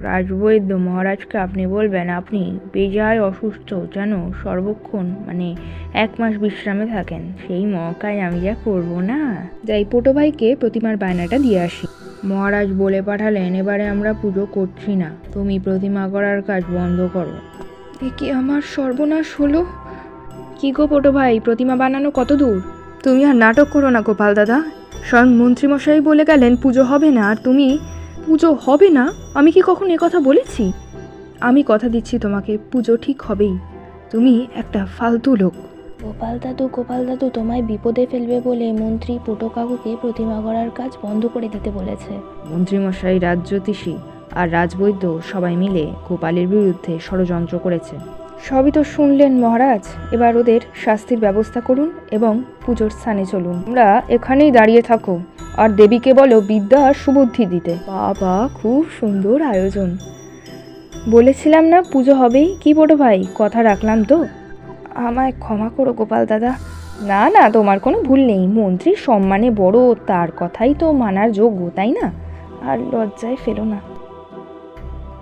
রাজবৈদ্য মহারাজকে আপনি বলবেন, আপনি বেজায় অসুস্থ যেন সর্বক্ষণ মানে এক মাস বিশ্রামে থাকেন। সেই মকায় আমি যা করব না। যাই, পোটো ভাইকে প্রতিমার বায়নাটা দিয়ে আসি। মহারাজ বলে পাঠালেন, এবারে আমরা পুজো করছি না। তুমি প্রতিমা করার কাজ বন্ধ করো। এ কি আমার সর্বনাশ হলো? কি গো পোটো ভাই, প্রতিমা বানানো কত দূর? তুমি আর নাটক করো না গোপাল দাদা। স্বয়ং মন্ত্রীমশাই বলে গেলেন, পুজো হবে না। আর তুমি পুজো হবে না? আমি কি কখন এ কথা বলেছি? আমি কথা দিচ্ছি তোমাকে পুজো ঠিক হবেই। তুমি একটা ফালতু লোক। গোপাল দাদু গোপাল দাদু তোমায় বিপদে ফেলবে বলে মন্ত্রী পুটো কাকুকে প্রতিমা করার কাজ বন্ধ করে দিতে বলেছে। মন্ত্রীমশাই রাজজ্যোতিষী আর রাজবৈদ্য সবাই মিলে গোপালের বিরুদ্ধে ষড়যন্ত্র করেছে। সবই তো শুনলেন মহারাজ। এবার ওদের শাস্তির ব্যবস্থা করুন এবং পুজোর স্থানে চলুন। তোমরা এখানেই দাঁড়িয়ে থাকো। আর দেবীকে বলো বিদ্যা আর সুবুদ্ধি দিতে। বাবা, খুব সুন্দর আয়োজন। বলেছিলাম না পুজো হবেই? কি বড় ভাই, কথা রাখলাম তো। আমায় ক্ষমা করো গোপাল দাদা। না না, তোমার কোনো ভুল নেই। মন্ত্রী সম্মানে বড়, তার কথাই তো মানার যোগ্য, তাই না? আর লজ্জায় ফেলো না।